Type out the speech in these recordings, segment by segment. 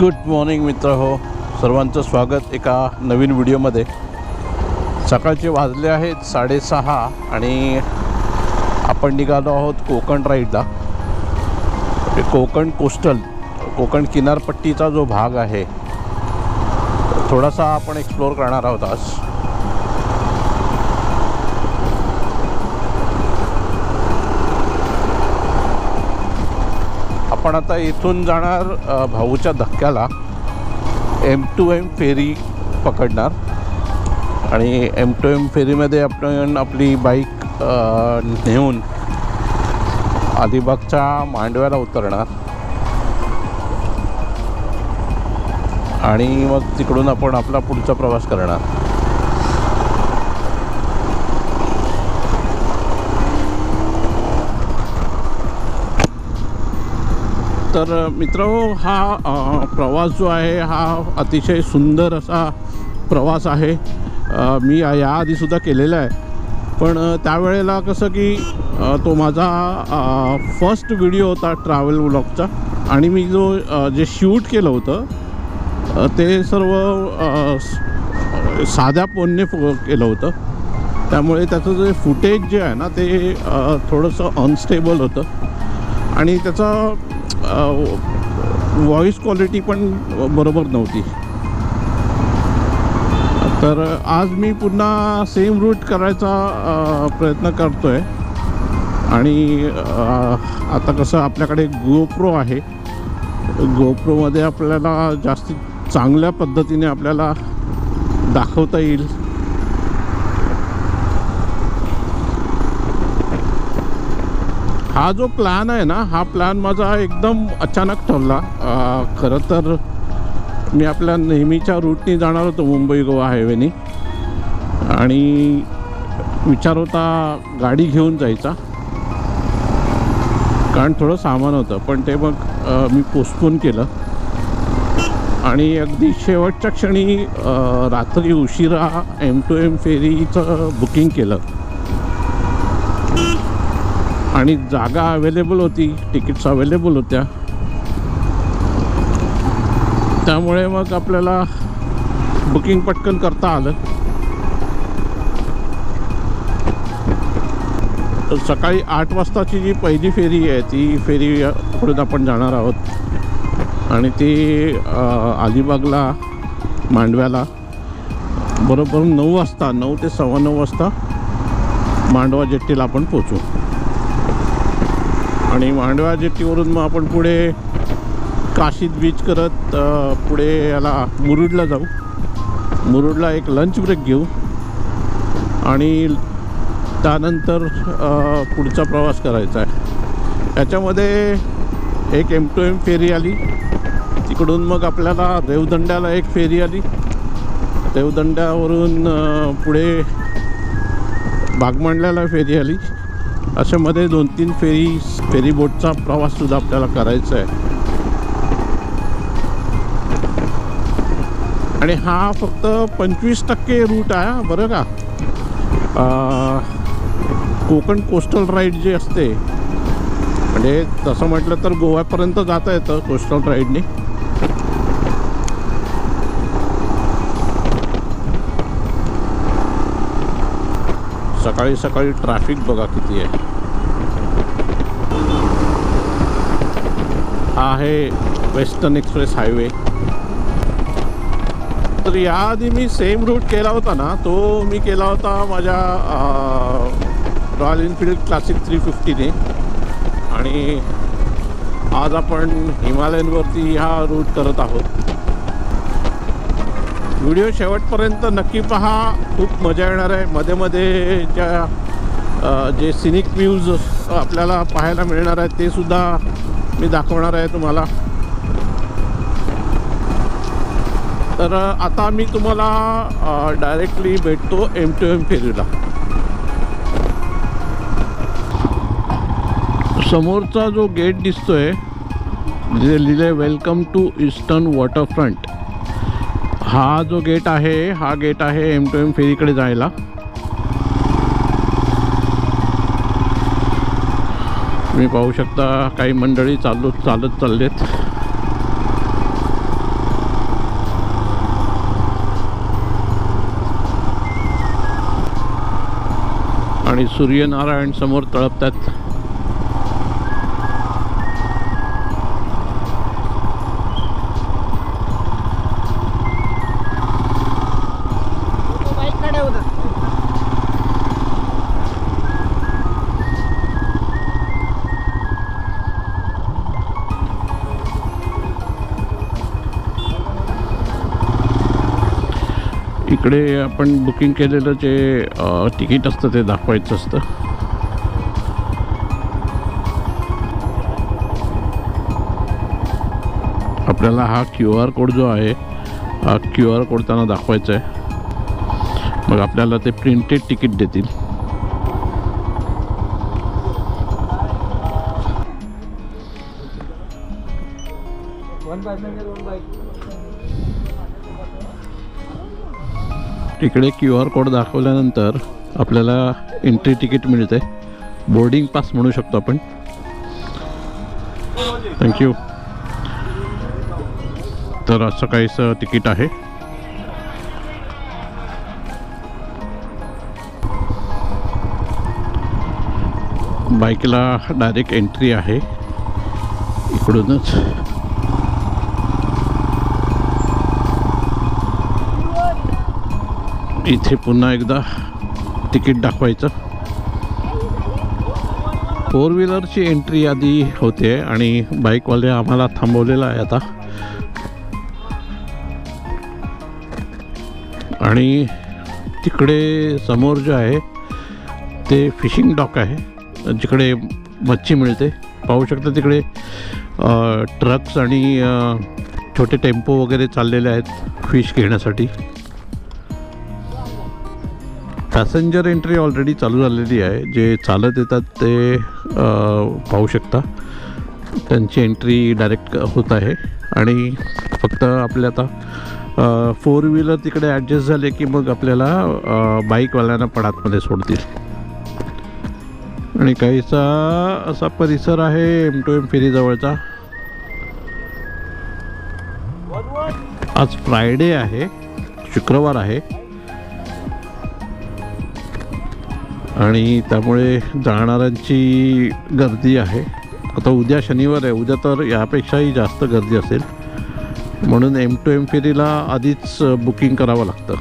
Good morning मित्र हो सर्वांचं स्वागत एका नवीन व्हिडिओमध्ये. सकाळचे वाजले आहेत साडेसहा आणि आपण निघालो आहोत कोकण राईडला. कोकण कोस्टल कोकण किनारपट्टीचा जो भाग आहे थोडासा आपण एक्सप्लोअर करणार आहोत आज. आपण आता इथून जाणार भाऊच्या धक्क्याला. एम टू एम फेरी पकडणार. आणि एम टू एम फेरीमध्ये आपण आपली बाईक नेऊन अलिबागच्या मांडव्याला उतरणार. आणि मग तिकडून आपण आपला पुढचा प्रवास करणार. तर मित्र हा प्रवास जो आहे हा अतिशय सुंदर असा प्रवास आहे. मी याआधीसुद्धा केलेला आहे. पण त्यावेळेला कसं की तो माझा फर्स्ट व्हिडिओ होता ट्रॅव्हल व्लॉगचा आणि मी जो जे शूट केलं होतं ते सर्व साध्या फोनने फो केलं होतं. त्यामुळे त्याचं जे फुटेज जे आहे ना ते थोडंसं अनस्टेबल होतं. आणि त्याचा व्हॉईस क्वालिटी पण बरोबर नव्हती. तर आज मी पुन्हा सेम रूट करायचा प्रयत्न करतो आहे आणि आता कसं आपल्याकडे गोप्रो आहे. गोप्रोमध्ये आपल्याला जास्तीत चांगल्या पद्धतीने आपल्याला दाखवता येईल. हा जो प्लॅन आहे ना हा प्लॅन माझा एकदम अचानक ठरला. खरं तर मी आपल्या नेहमीच्या रूटनी जाणार होतो मुंबई गोवा हायवेनी आणि विचार होता गाडी घेऊन जायचा. कारण थोडं सामान होतं पण ते मग मी पोस्टपोन केलं. आणि अगदी शेवटच्या क्षणी रात्री उशिरा एम टू एम फेरीचं बुकिंग केलं. आणि जागा अवेलेबल होती तिकीट्स अवेलेबल होत्या. त्यामुळे मग आपल्याला बुकिंग पटकन करता आलं. तर सकाळी आठ वाजताची जी पहिली फेरी आहे ती फेरी पुढे आपण जाणार आहोत. आणि ती अलिबागला मांडव्याला. बरोबर नऊ वाजता नऊ ते सव्वा नऊ वाजता मांडवा जेट्टीला आपण पोचू आणि मांडवा जेट्टीवरून मग आपण पुढे काशीद बीच करत पुढे याला मुरुडला जाऊ. मुरुडला एक लंच ब्रेक घेऊ. आणि त्यानंतर पुढचा प्रवास करायचा आहे. याच्यामध्ये एक एम टू एम फेरी आली. तिकडून मग आपल्याला रेवदंड्याला एक फेरी आली. रेवदंड्यावरून पुढे बागमांडल्याला फेरी आली. अशामध्ये दोन तीन फेरी फेरी बोटचा प्रवाससुद्धा आपल्याला करायचा आहे. आणि हा फक्त पंचवीस टक्के रूट आहे बरं का? कोकण कोस्टल राईड जे असते म्हणजे तसं म्हटलं तर गोव्यापर्यंत जाता येतं कोस्टल राईडने सकाळी सकाळी ट्रॅफिक बघा किती आहे. हा आहे वेस्टर्न एक्सप्रेस हायवे तर याआधी मी सेम रूट केला होता ना तो मी केला होता माझ्या रॉयल एनफिल्ड क्लासिक थ्री फिफ्टीने आणि आज आपण हिमालयनवरती हा रूट करत आहोत. व्हिडिओ शेवटपर्यंत नक्की पहा. खूप मजा येणार आहे. मध्ये मध्ये ज्या जे सिनिक व्ह्यूज आपल्याला पाहायला मिळणार आहेत ते सुद्धा मी दाखवणार आहे तुम्हाला. तर आता मी तुम्हाला डायरेक्टली भेटतो एम टू एम फेरीला. समोरचा जो गेट दिसतोय जे लिहिले वेलकम टू ईस्टर्न वॉटरफ्रंट हा जो गेट आहे हा गेट आहे एम टू एम फेरीकडे जायला. तुम्ही पाहू शकता काही मंडळी चालू चालत चाललेत. आणि सूर्यनारायण समोर तळपतात. इकडे आपण बुकिंग केलेलं जे तिकीट असतं ते दाखवायचं असतं. आपल्याला हा क्यू आर कोड जो आहे हा क्यू आर कोड त्यांना दाखवायचा आहे. मग आपल्याला ते प्रिंटेड तिकीट देतील. वन तिकडे क्यू आर कोड दाखवल्यानंतर आपल्याला एंट्री तिकीट मिळते. बोर्डिंग पास म्हणू शकतो आपण. थँक्यू तर असं काहीसं तिकीट आहे. बाईकला डायरेक्ट एंट्री आहे. इकडूनच. इथे पुन्हा एकदा तिकीट दाखवायचं. फोर व्हीलरची एंट्री आधी होते आणि बाईकवाले आम्हाला थांबवलेलं आहे आता. आणि तिकडे समोर जे आहे ते फिशिंग डॉक आहे. जिकडे मच्छी मिळते. पाहू शकता तिकडे ट्रक्स आणि छोटे टेम्पो वगैरे चाललेले आहेत फिश घेण्यासाठी. पॅसेंजर एंट्री ऑलरेडी चालू झालेली आहे. जे चालत येतात ते पाहू शकता. त्यांची एंट्री डायरेक्ट होत आहे. आणि फक्त आपले आता फोर व्हीलर तिकडे ॲडजस्ट झाले की मग आपल्याला बाईकवाल्यांना पण आतमध्ये सोडतील. आणि काहीसा असा परिसर आहे एम टू एम फेरीजवळचा. आज फ्रायडे आहे. शुक्रवार आहे. आणि त्यामुळे जाणाऱ्यांची गर्दी आहे. आता उद्या शनिवार आहे. उद्या तर यापेक्षाही जास्त गर्दी असेल. म्हणून एम टू एम फेरीला आधीच बुकिंग करावं लागतं.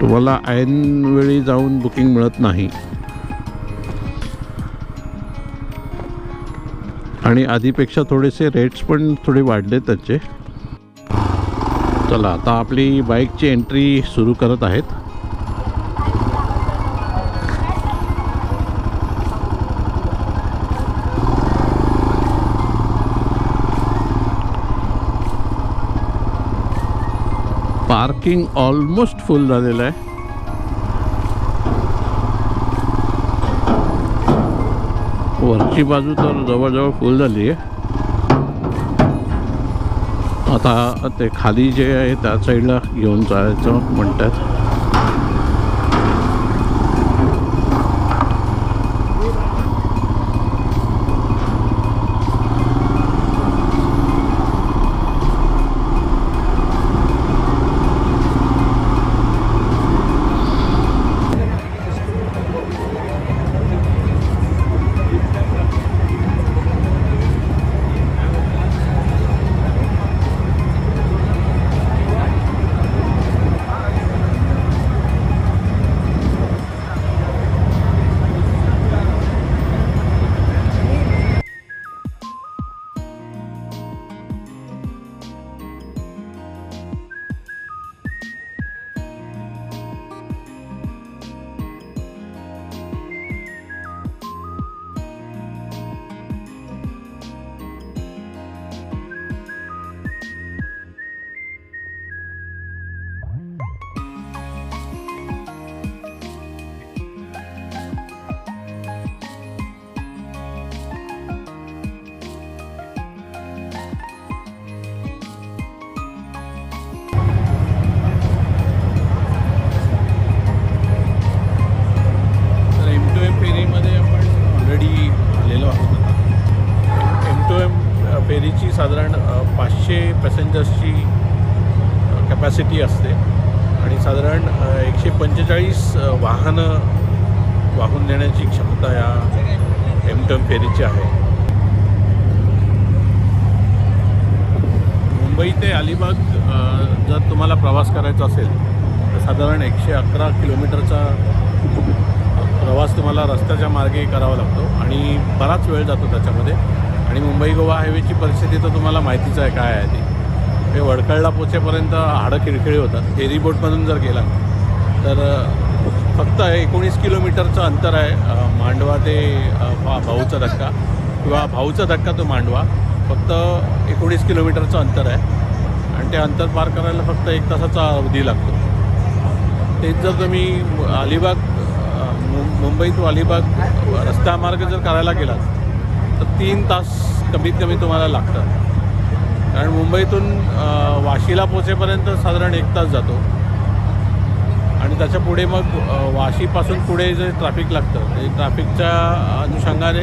तुम्हाला ऐन वेळी जाऊन बुकिंग मिळत नाही. आणि आधीपेक्षा थोडेसे रेट्स पण थोडे वाढले त्याचे. चला आता आपली बाईकची एंट्री सुरू करत आहेत. पार्किंग ऑलमोस्ट फुल झालेलं आहे. वरची बाजू तर जवळजवळ फुल झाली आहे. आता ते खाली जे आहे त्या साईडला घेऊन जायचं म्हणतात. फेरीची साधारण पाचशे पॅसेंजर्सची कॅपॅसिटी असते. आणि साधारण एकशे पंचेचाळीस वाहनं वाहून नेण्याची क्षमता या एमटम फेरीची आहे. मुंबई ते अलिबाग जर तुम्हाला प्रवास करायचा असेल तर साधारण एकशे अकरा किलोमीटरचा प्रवास तुम्हाला रस्त्याच्या मार्गे करावा लागतो. आणि बराच वेळ जातो त्याच्यामध्ये. आणि मुंबई गोवा हायवेची परिस्थिती तर तुम्हाला माहितीच आहे काय आहे ती. हे वडकळला पोचेपर्यंत हाडं खिळखिळी होतात. फेरी बोटमधून जर गेला तर फक्त एकोणीस किलोमीटरचं अंतर आहे मांडवा ते भाऊचा धक्का. किंवा भाऊचा धक्का तो मांडवा. फक्त एकोणीस किलोमीटरचं अंतर आहे. आणि ते अंतर पार करायला फक्त एक तासाचा अवधी लागतो. तेच जर तुम्ही अलिबाग मुंबई टू अलिबाग रस्त्यामार्ग जर करायला गेलात तर तीन तास कमीत कमी तुम्हाला लागतात. कारण मुंबईतून वाशीला पोचेपर्यंत साधारण एक तास जातो. आणि त्याच्या पुढे मग वाशीपासून पुढे जे ट्रॅफिक लागतं ते ट्रॅफिकच्या अनुषंगाने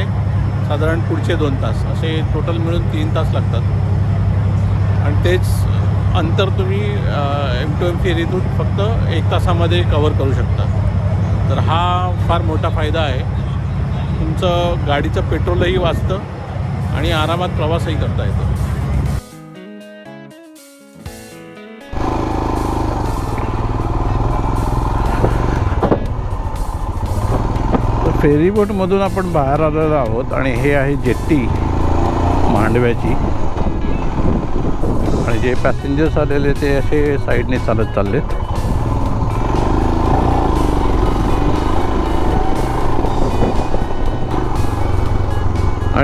साधारण पुढचे दोन तास. असे टोटल मिळून तीन तास लागतात. आणि तेच अंतर तुम्ही एम टू एम फेरीतून फक्त एक तासामध्ये कवर करू शकता. तर हा फार मोठा फायदा आहे. तुमचं गाडीचं पेट्रोलही वाचतं आणि आरामात प्रवासही करता येतो. फेरीबोटमधून आपण बाहेर आलेलो आहोत आणि हे आहे जेट्टी मांडव्याची. आणि जे पॅसेंजर्स आलेले ते असे साईडने चालत चाललेत.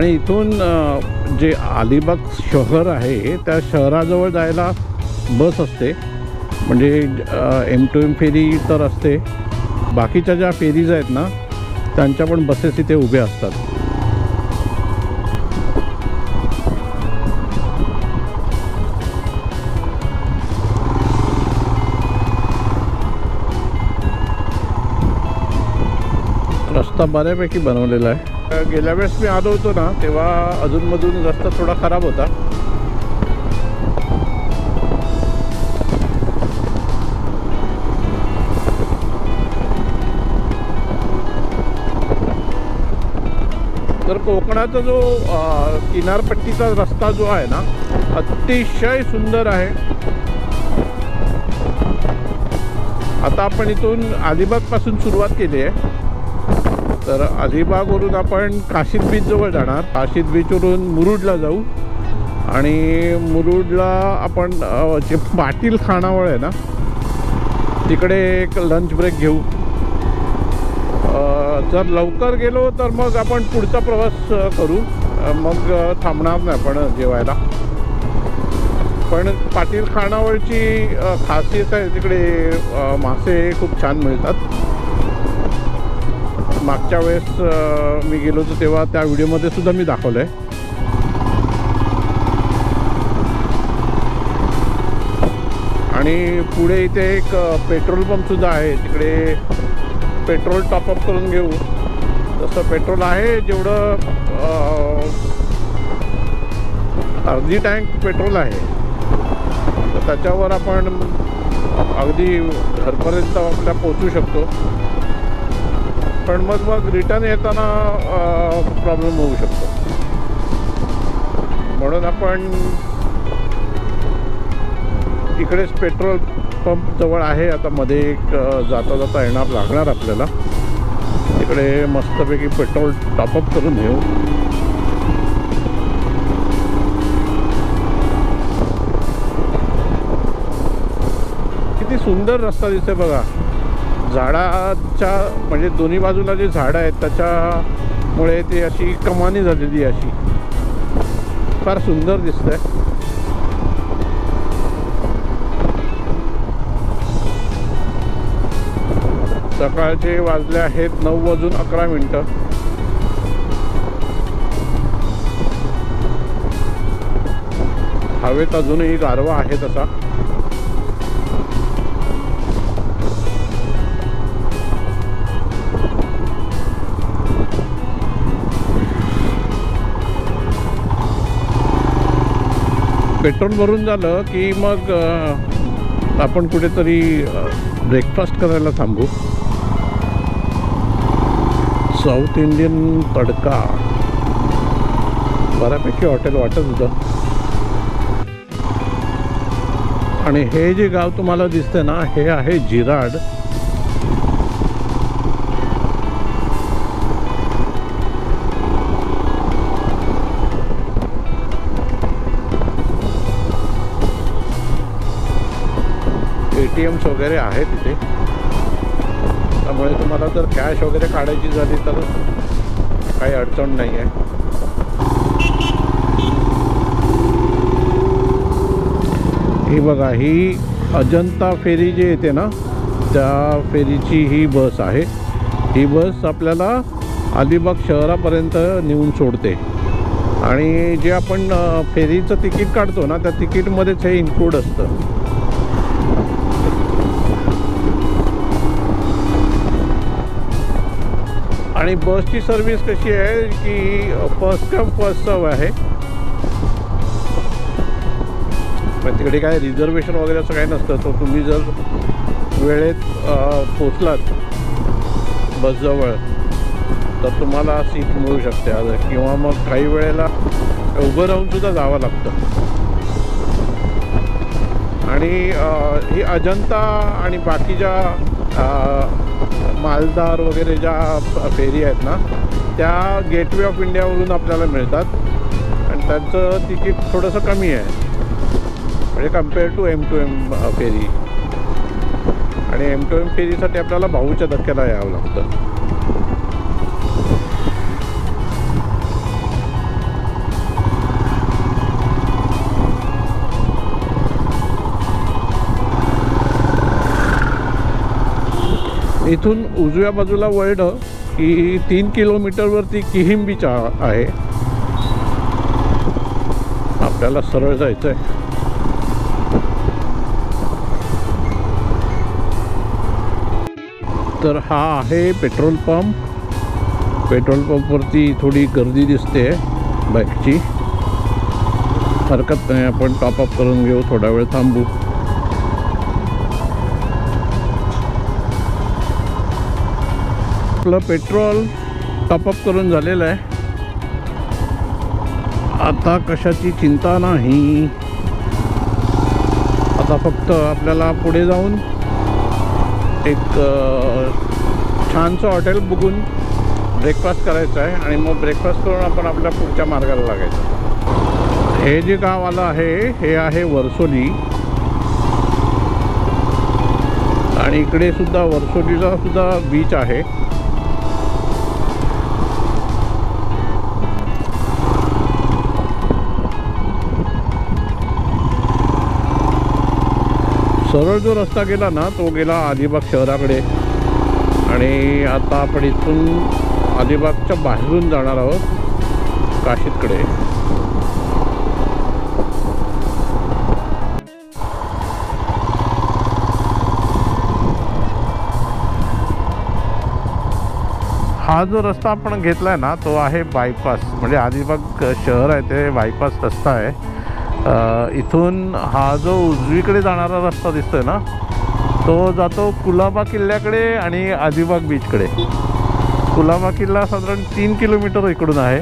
आणि इथून जे अलिबाग शहर आहे त्या शहराजवळ जायला बस असते. म्हणजे एम टू एम फेरी तर असते. बाकीच्या ज्या फेरीज आहेत ना त्यांच्या पण बसेस इथे उभ्या असतात. रस्ता बऱ्यापैकी बनवलेला आहे. गेल्या वेळेस मी आलो होतो ना तेव्हा अजूनमधून रस्ता थोडा खराब होता. तर कोकणाचा जो किनारपट्टीचा रस्ता जो आहे ना अतिशय सुंदर आहे. आता आपण इथून अलिबागपासून सुरुवात केली आहे. तर अलिबागवरून आपण काशीद बीचजवळ जाणार. काशीद बीचवरून मुरुडला जाऊ. आणि मुरुडला आपण जे पाटील खानावळ आहे ना तिकडे एक लंच ब्रेक घेऊ. जर लवकर गेलो तर मग आपण पुढचा प्रवास करू. मग थांबणार नाही आपण जेवायला. पण पाटील खानावळची खासियत आहे तिकडे मासे खूप छान मिळतात. मागच्या वेळेस मी गेलो होतो तेव्हा त्या व्हिडिओमध्ये सुद्धा मी दाखवलं आहे आणि पुढे इथे एक पेट्रोल पेट्रोल पंपसुद्धा आहे. तिकडे पेट्रोल टॉपअप करून घेऊ. तसं पेट्रोल आहे जेवढं अर्धी टँक पेट्रोल आहे. तर त्याच्यावर आपण अगदी घरपर्यंत आपल्या पोचू शकतो. पण मग मग रिटर्न येताना प्रॉब्लेम होऊ शकतो. म्हणून आपण इकडेच पेट्रोल पंप जवळ आहे. आता मध्ये एक जाता जाता येणार लागणार आपल्याला. तिकडे मस्तपैकी पेट्रोल टॉपअप करून घेऊ. किती सुंदर रस्ता दिसतोय बघा. झाडा त्याच्या म्हणजे दोन्ही बाजूला जे झाडं आहेत त्याच्यामुळे ती अशी कमानी झालेली अशी. फार सुंदर दिसतंय. सकाळचे वाजले आहेत नऊ वाजून अकरा मिनटं. हवेत अजूनही गारवा आहे तसा पेट्रोल भरून झालं की मग आपण कुठेतरी ब्रेकफास्ट करायला थांबू. साऊथ इंडियन तडका. बऱ्यापैकी हॉटेल वाटत होतं. आणि हे जे गाव तुम्हाला दिसतंय ना हे आहे जिराड. टी एम्स वगैरे आहेत तिथे त्यामुळे तुम्हाला जर कॅश वगैरे काढायची झाली तर काही अडचण नाही आहे. ही बघा ही अजंता फेरी जी येते ना त्या फेरीची ही बस आहे. ही बस आपल्याला अलिबाग शहरापर्यंत नेऊन सोडते. आणि जे आपण फेरीचं तिकीट काढतो ना त्या तिकीटमध्येच हे इन्क्लूड असतं. आणि बसची सर्विस कशी आहे की फर्स्ट कम फर्स्ट सर्व आहे? पण तिकडे काय रिझर्वेशन वगैरे असं काही नसतं. तर तुम्ही जर वेळेत पोचलात बसजवळ तर तुम्हाला सीट मिळू शकते. आज किंवा मग काही वेळेला उभं राहूनसुद्धा जावं लागतं. आणि ही अजंता आणि बाकीच्या मालदार वगैरे ज्या फेरी आहेत ना त्या गेटवे ऑफ इंडियावरून आपल्याला मिळतात. आणि त्यांचं तिकीट थोडंसं कमी आहे. म्हणजे compare to M two M ferry. आणि एम टू एम फेरीसाठी आपल्याला भाऊच्या धक्क्याला यावं लागतं. इथून उजव्या बाजूला वळलं की तीन किलोमीटरवरती किहिम बीच आहे. आपल्याला सरळ जायचं आहे तर हा आहे पेट्रोल पंप. पेट्रोल पंपवरती थोडी गर्दी दिसते बाईकची हरकत नाही आपण टॉपअप करून घेऊ थोडा वेळ थांबू. आपलं पेट्रोल टॉपअप करून झालेलं आहे. आता कशाची चिंता नाही. आता फक्त आपल्याला पुढे जाऊन एक छानसं हॉटेल बघून ब्रेकफास्ट करायचं आहे आणि मग ब्रेकफास्ट करून आपण आपल्या पुढच्या मार्गाला लागायचं. हे जे गाव आलं आहे हे आहे वर्सोली. आणि इकडे सुद्धा वर्सोलीला सुद्धा बीच आहे. सरळ जो रस्ता गेला ना तो गेला अलिबाग शहराकडे. आणि आता आपण इथून अलिबागच्या बाहेरून जाणार आहोत काशीदकडे हा जो रस्ता आपण घेतला आहे ना तो आहे बायपास म्हणजे अलिबाग शहर आहे ते बायपास रस्ता आहे. इथून हा जो उजवीकडे जाणारा रस्ता दिसतोय ना तो जातो कुलाबा किल्ल्याकडे आणि अलिबाग बीचकडे. कुलाबा किल्ला साधारण तीन किलोमीटर इकडून आहे.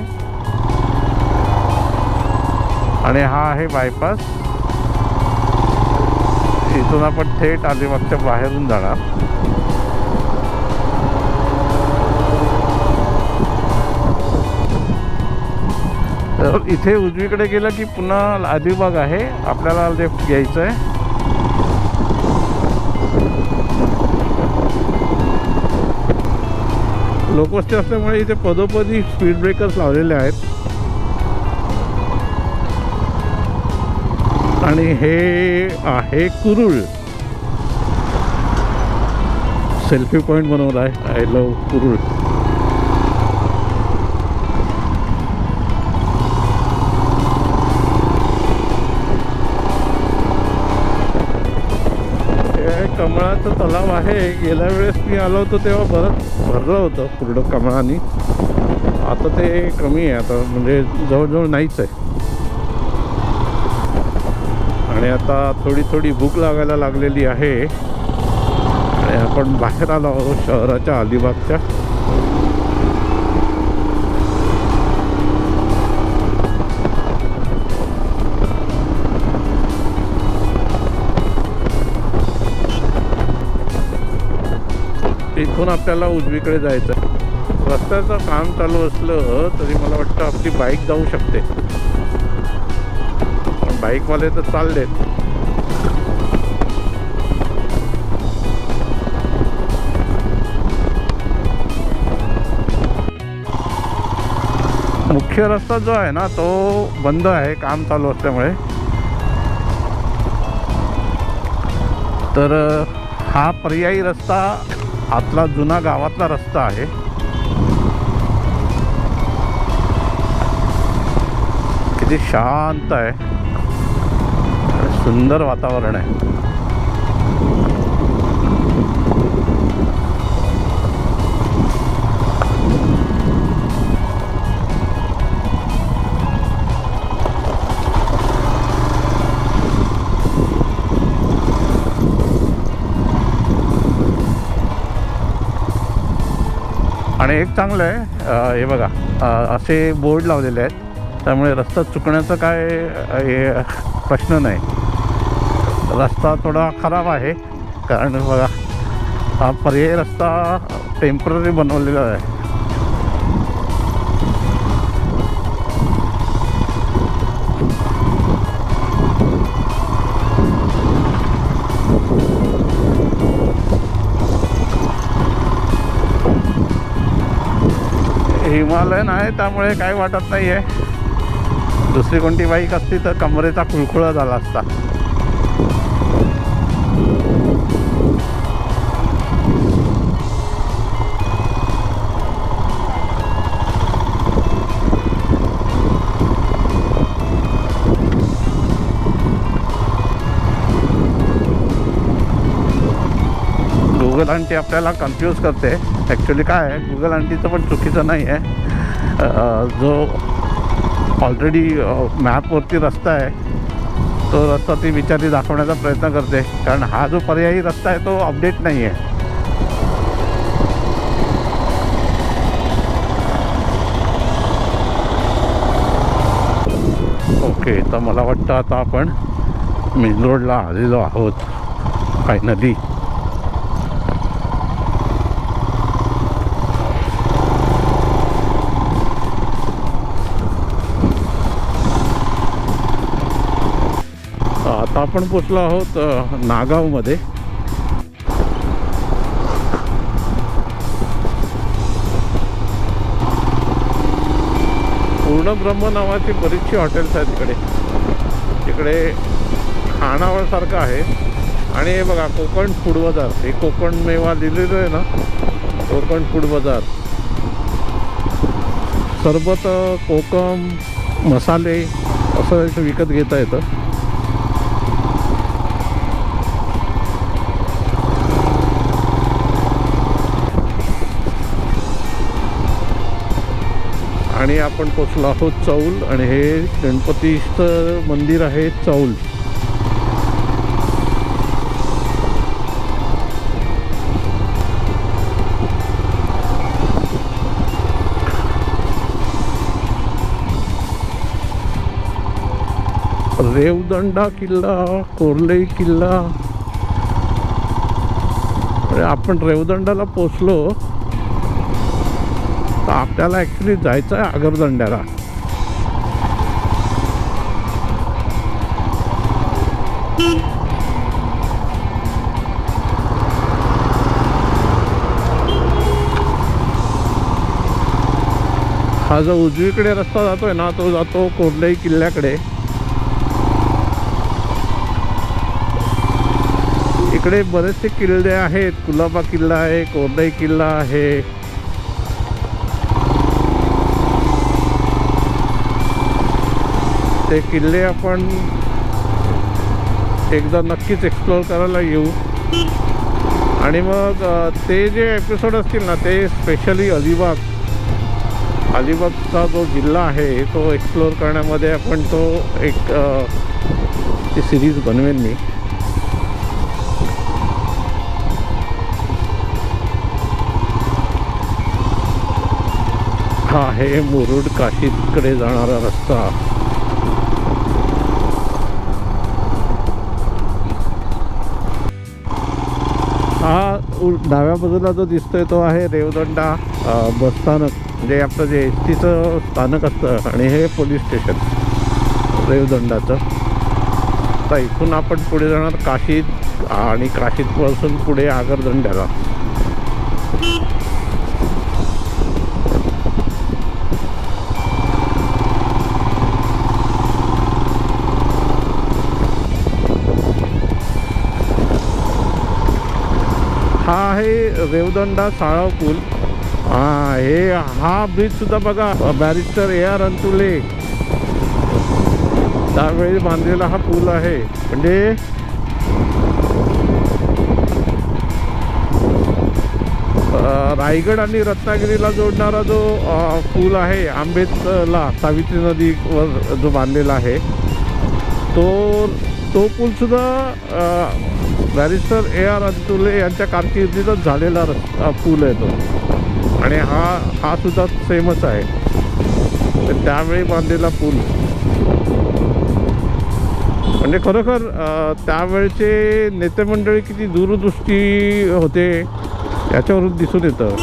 आणि हा आहे बायपास इथून आपण थेट अलिबागच्या बाहेरून जाणार. तर इथे उजवीकडे गेलं की पुन्हा अलिबाग आहे. आपल्याला लेफ्ट घ्यायचं आहे. लोकवस्ती असल्यामुळे इथे पदोपदी स्पीड ब्रेकर्स लावलेले आहेत. आणि हे आहे कुरुळ सेल्फी पॉईंट बनवला आहे. आय लव कुरुळ कमळाचं तलाव आहे. गेल्या वेळेस मी आलो होतो तेव्हा बरंच भरलं होतं पूर्ण कमळाने. आता ते कमी आहे. आता म्हणजे जवळजवळ नाहीच आहे. आणि आता थोडी थोडी भूक लागायला लागलेली आहे. आणि आपण बाहेर आलो आहोत शहराच्या अलिबागच्या. इथून आपल्याला उजवीकडे जायचं आहे रस्त्याचं काम चालू असलं तरी मला वाटतं आपली बाईक जाऊ शकते. पण बाईकवाले तर चाललेत. मुख्य रस्ता जो आहे ना तो बंद आहे काम चालू असल्यामुळे. तर हा पर्यायी रस्ता आतला जुना गावातला रस्ता आहे. किती शांत आहे. आणि सुंदर वातावरण आहे. आणि एक चांगलं आहे हे बघा असे बोर्ड लावलेले आहेत त्यामुळे रस्ता चुकण्याचं काय हे प्रश्न नाही. रस्ता थोडा खराब आहे कारण बघा हा पर्यायी रस्ता टेंपररी बनवलेला आहे. हिमालयन आहे त्यामुळे काही वाटत नाही आहे दुसरी कोणती बाईक असती तर कमरेचा कुळकुळा झाला असता. गुगल आंटी आपल्याला कन्फ्यूज करते. ॲक्च्युली काय आहे गुगल आंटीचं पण चुकीचं नाही आहे. जो ऑलरेडी मॅपवरती रस्ता आहे तो रस्ता ती विचारी दाखवण्याचा प्रयत्न करते. कारण हा जो पर्यायी रस्ता आहे तो अपडेट नाही आहे. ओके तर मला वाटतं आता आपण मेन रोडला आलेलो आहोत फायनली आता आपण पोचलो आहोत नागावमध्ये. पूर्ण ब्रह्म नावाची बरीचशी हॉटेल्स आहेत इकडे इकडे खाणावळसारखं आहे. आणि हे बघा कोकण फूड बाजार. हे कोकण मेवा लिहिलेलं आहे ना कोकण फूड बाजार. सरबत कोकम मसाले असं विकत घेता येतं. आणि आपण पोचलो आहोत चौल आणि हे गणपतीचं मंदिर आहे चौल. रेवदंडा किल्ला कोर्ले किल्ला. आपण रेवदंडाला पोचलो. तर आपल्याला ॲक्च्युली जायचं आहे आगरदंड्याला. हा जो उजवीकडे रस्ता जातोय ना तो जातो कोर्लई किल्ल्याकडे. इकडे बरेचसे किल्ले आहेत कुलाबा किल्ला आहे कोर्लई किल्ला आहे. ते किल्ले आपण एकदा नक्कीच एक्सप्लोअर करायला येऊ. आणि मग ते जे एपिसोड असतील ना ते स्पेशली अलिबाग अलिबागचा जो जिल्हा आहे तो एक्सप्लोअर करण्यामध्ये आपण तो एक ती सिरीज बनवेन मी. हा आहे मुरुड काशीकडे जाणारा रस्ता. डाव्या बाजूला जो दिसतोय तो आहे रेवदंडा बसस्थानक म्हणजे आपलं जे एस टीचं स्थानक असतं आणि हे पोलीस स्टेशन रेवदंडाचं. आता इथून आपण पुढे जाणार काशीत आणि काशीतपासून पुढे आगरदंड्याला. आहे रेवदंडा साळाव पूल. हा हे हा ब्रिज सुद्धा बघा बॅरिस्टर ए आर अंतुले. त्यावेळी बांधलेला हा पूल आहे. म्हणजे रायगड आणि रत्नागिरीला जोडणारा जो पूल आहे आंबेतला सावित्री नदीवर जो बांधलेला आहे तो तो पूलसुद्धा बॅरिस्टर ए आर अंतुले यांच्या कारकिर्दीतच झालेला रस्ता पूल आहे तो. आणि हा हा सुद्धा सेमच आहे. तर त्यावेळी बांधलेला पूल. म्हणजे खरोखर त्यावेळचे नेतेमंडळी किती दूरदृष्टी होते याच्यावरून दिसून येतं.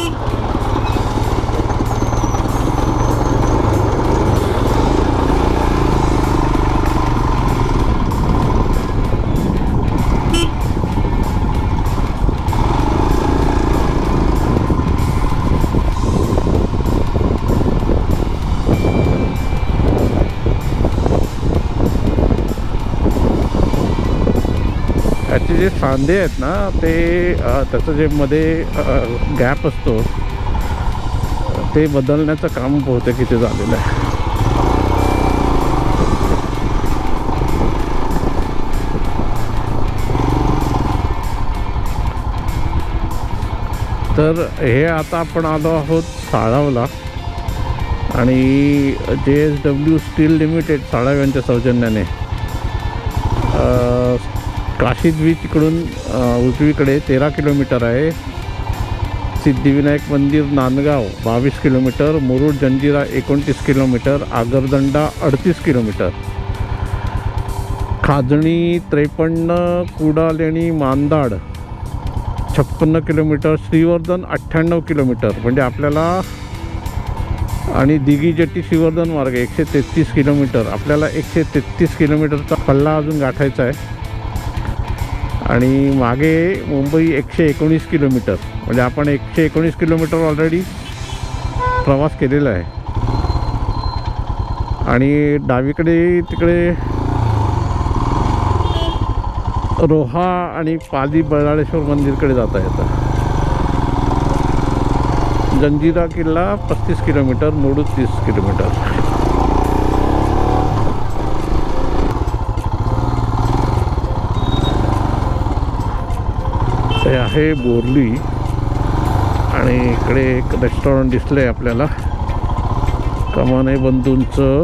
जे सांधे आहेत ना ते त्याचं जे मध्ये गॅप असतो ते बदलण्याचं काम बहुतेक इथे झालेलं आहे. तर हे आता आपण आलो आहोत साळावला आणि J S W Steel Limited Salav यांच्या सौजन्याने काशी बीच इकडून उजवीकडे तेरा किलोमीटर आहे. सिद्धिविनायक मंदिर नांदगाव बावीस किलोमीटर. मुरुड जंजिरा एकोणतीस किलोमीटर. आगरदंडा अडतीस किलोमीटर. खाजणी त्रेपन्न कुडालेणी मांदाड छप्पन्न किलोमीटर. श्रीवर्धन अठ्ठ्याण्णव किलोमीटर. म्हणजे आपल्याला आणि दिघी जेट्टी श्रीवर्धन मार्ग एकशे तेहतीस किलोमीटर. आपल्याला एकशे तेहतीस किलोमीटरचा पल्ला अजून गाठायचा आहे. आणि मागे मुंबई एकशे एकोणीस किलोमीटर म्हणजे आपण एकशे एकोणीस किलोमीटर ऑलरेडी प्रवास केलेला आहे. आणि डावीकडे तिकडे रोहा आणि पाली बळाळेश्वर मंदिरकडे जाता येतं जंजिरा किल्ला पस्तीस किलोमीटर मुडू तीस किलोमीटर हे आहे बोरली. आणि इकडे एक रेस्टॉरंट दिसलं आहे आपल्याला. कमाने बंधूंचं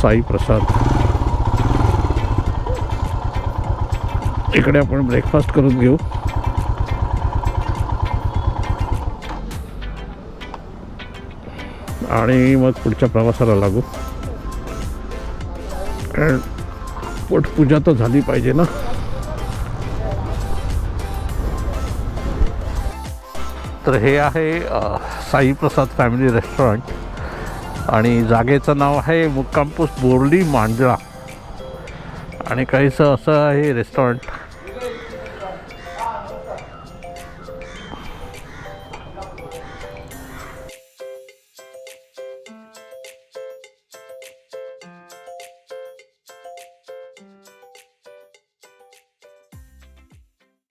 साई प्रसाद. इकडे आपण ब्रेकफास्ट करून घेऊ. आणि मग पुढच्या प्रवासाला लागू. पोटपूजा तर झाली पाहिजे ना. तर हे आहे साईप्रसाद साई प्रसाद फॅमिली रेस्टॉरंट. आणि जागेचं नाव आहे मुक्कामपूस बोर्ली मांजळा आणि काहीसं असं आहे रेस्टॉरंट.